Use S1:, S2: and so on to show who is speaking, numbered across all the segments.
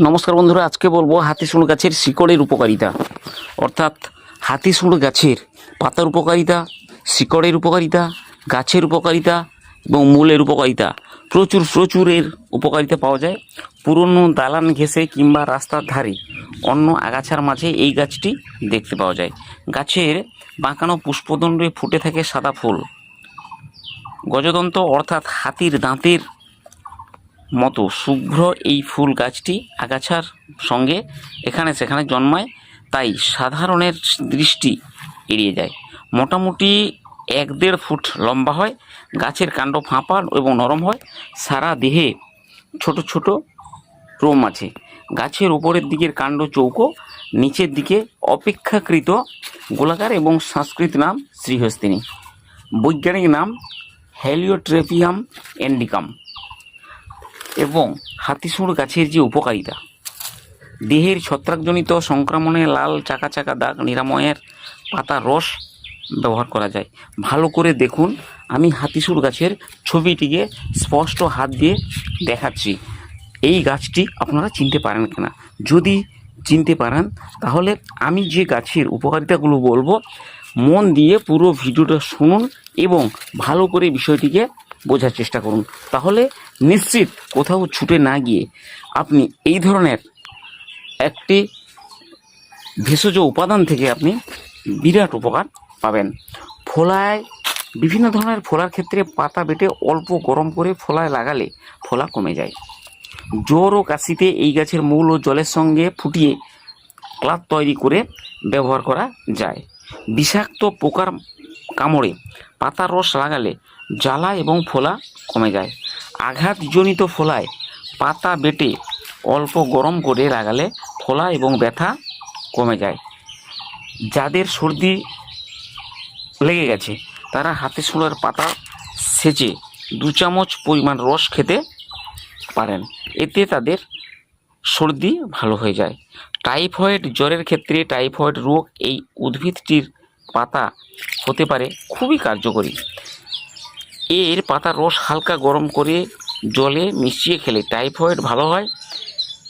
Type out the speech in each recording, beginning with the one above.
S1: নমস্কার বন্ধুরা, আজকে বলব হাতিশুঁড় গাছের শিকড়ের উপকারিতা। অর্থাৎ হাতিশুঁড় গাছের পাতার উপকারিতা, শিকড়ের উপকারিতা, গাছের উপকারিতা এবং মূলের উপকারিতা। প্রচুর প্রচুরের উপকারিতা পাওয়া যায়। পুরনো দালান ঘেঁষে কিংবা রাস্তার ধারে অন্য আগাছার মাঝে এই গাছটি দেখতে পাওয়া যায়। গাছের বাঁকানো পুষ্পদণ্ডে ফুটে থাকে সাদা ফুল। গজদন্ত অর্থাৎ হাতির দাঁতের মতো শুভ্র এই ফুল গাছটি আগাছার সঙ্গে এখানে সেখানে জন্মায়, তাই সাধারণের দৃষ্টি এড়িয়ে যায়। মোটামুটি এক দেড় ফুট লম্বা হয়, গাছের কাণ্ড ফাঁপা এবং নরম হয়, সারা দেহে ছোট ছোট রোম আছে। গাছের উপরের দিকের কাণ্ড চৌকো, নিচের দিকে অপেক্ষাকৃত গোলাকার এবং সংস্কৃত নাম শ্রীহস্তিনী। বৈজ্ঞানিক নাম হ্যালিওট্রেপিয়াম এন্ডিকাম। এবং হাতিশুঁড় গাছের যে উপকারিতা। দেহের ছত্রাকজনিত সংক্রমণে লাল চাকা চাকা দাগ, নিরাময়ের পাতা রস ব্যবহার করা যায়। ভালো করে দেখুন, আমি হাতিশুঁড় গাছের ছবিটিকে স্পষ্ট হাত দিয়ে দেখাচ্ছি। এই গাছটি আপনারা চিনতে পারেন কিনা? যদি চিনতে পারেন, তাহলে আমি যে গাছের উপকারিতাগুলো বলব, মন দিয়ে পুরো ভিডিওটা শুনুন এবং ভালো করে বিষয়টিকে বোঝার চেষ্টা করুন। তাহলে নিশ্চিত কোথাও ছুটে না গিয়ে আপনি এই ধরনের একটি ভেষজ উপাদান থেকে আপনি বিরাট উপকার পাবেন। ফোলায়, বিভিন্ন ধরনের ফোলার ক্ষেত্রে পাতা বেটে অল্প গরম করে ফোলায় লাগালে ফোলা কমে যায়। জ্বর ও কাশিতে এই গাছের মূল ও জলের সঙ্গে ফুটিয়ে ক্লাব তৈরি করে ব্যবহার করা যায়। বিষাক্ত পোকার কামড়ে। পাতার রস লাগালে জ্বালা এবং ফোলা কমে যায়। আঘাতজনিত ফোলায় পাতা বেটে অল্প গরম করে লাগালে ফোলা এবং ব্যথা কমে যায়। যাদের সর্দি লেগে গেছে, তারা হাতে শুলার পাতা সেচে দু চামচ পরিমাণ রস খেতে পারেন। এতে তাদের সর্দি ভালো হয়ে যায়। টাইফয়েড জ্বরের ক্ষেত্রে টাইফয়েড রোগ এই উদ্ভিদটির পাতা হতে পারে, খুবই কার্যকরী। এর পাতার রস হালকা গরম করে জলে মিশিয়ে খেলে টাইফয়েড ভালো হয়।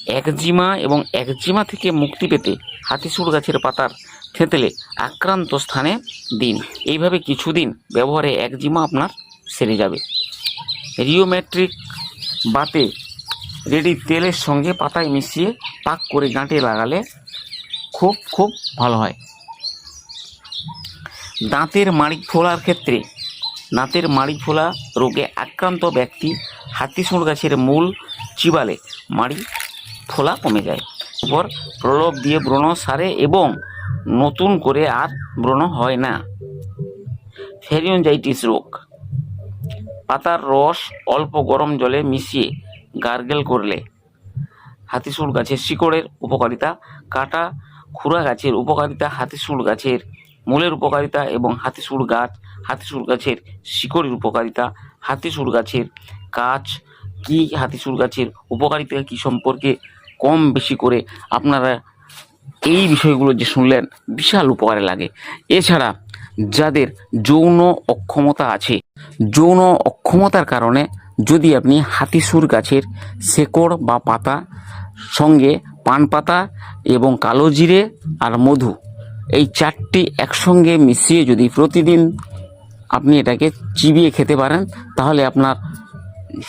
S1: একজিমা এবং একজিমা থেকে মুক্তি পেতে হাতিশুঁড় গাছের পাতার থেঁতলে আক্রান্ত স্থানে দিন। এইভাবে কিছুদিন ব্যবহারে একজিমা আপনার সেরে যাবে। রিওমেট্রিক বাতে রেডি তেলের সঙ্গে পাতায় মিশিয়ে পাক করে গাঁটে লাগালে খুব খুব ভালো হয়। দাঁতের মাড়ি ফোলার ক্ষেত্রে, দাঁতের মাড়ি ফোলা রোগে আক্রান্ত ব্যক্তি হাতিশুঁড় গাছের মূল চিবালে মাড়ি ফোলা কমে যায়। এরপর প্রলোভ দিয়ে ব্রণ সারে এবং নতুন করে আর ব্রণ হয় না। ফেরিয়নজাইটিস রোগ। পাতার রস অল্প গরম জলে মিশিয়ে গার্গেল করলে হাতিশুঁড় গাছের শিকড়ের উপকারিতা, কাটা খুরা গাছের উপকারিতা হাতিশুঁড় গাছের মূলের উপকারিতা এবং হাতিসুর গাছ হাতিশুঁড় গাছের শিকড়ের উপকারিতা। হাতিসুর গাছের কাজ কি? হাতিশুঁড় গাছের উপকারিতা কি সম্পর্কে কম বেশি করে আপনারা এই বিষয়গুলো যে শুনলেন, বিশাল উপকারে লাগে। এছাড়া যাদের যৌন অক্ষমতা আছে, যৌন অক্ষমতার কারণে যদি আপনি হাতিশুর গাছের শেকড় বা পাতা সঙ্গে পান পাতা এবং কালো জিরে আর মধু এই চারটি একসঙ্গে মিশিয়ে যদি প্রতিদিন আপনি এটাকে চিবিয়ে খেতে পারেন, তাহলে আপনার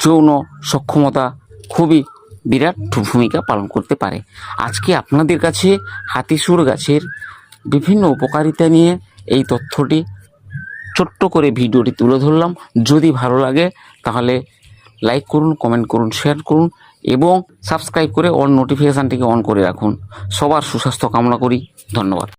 S1: যৌন সক্ষমতা খুবই বিরাট ভূমিকা পালন করতে পারে। আজকে আপনাদের কাছে হাতিসুর গাছের বিভিন্ন উপকারিতা নিয়ে এই তথ্যটি ছোট্ট করে ভিডিওটি তুলে ধরলাম। যদি ভালো লাগে, তাহলে লাইক করুন, কমেন্ট করুন, শেয়ার করুন এবং সাবস্ক্রাইব করে অল নোটিফিকেশানটিকে অন করে রাখুন। সবার সুস্বাস্থ্য কামনা করি। ধন্যবাদ।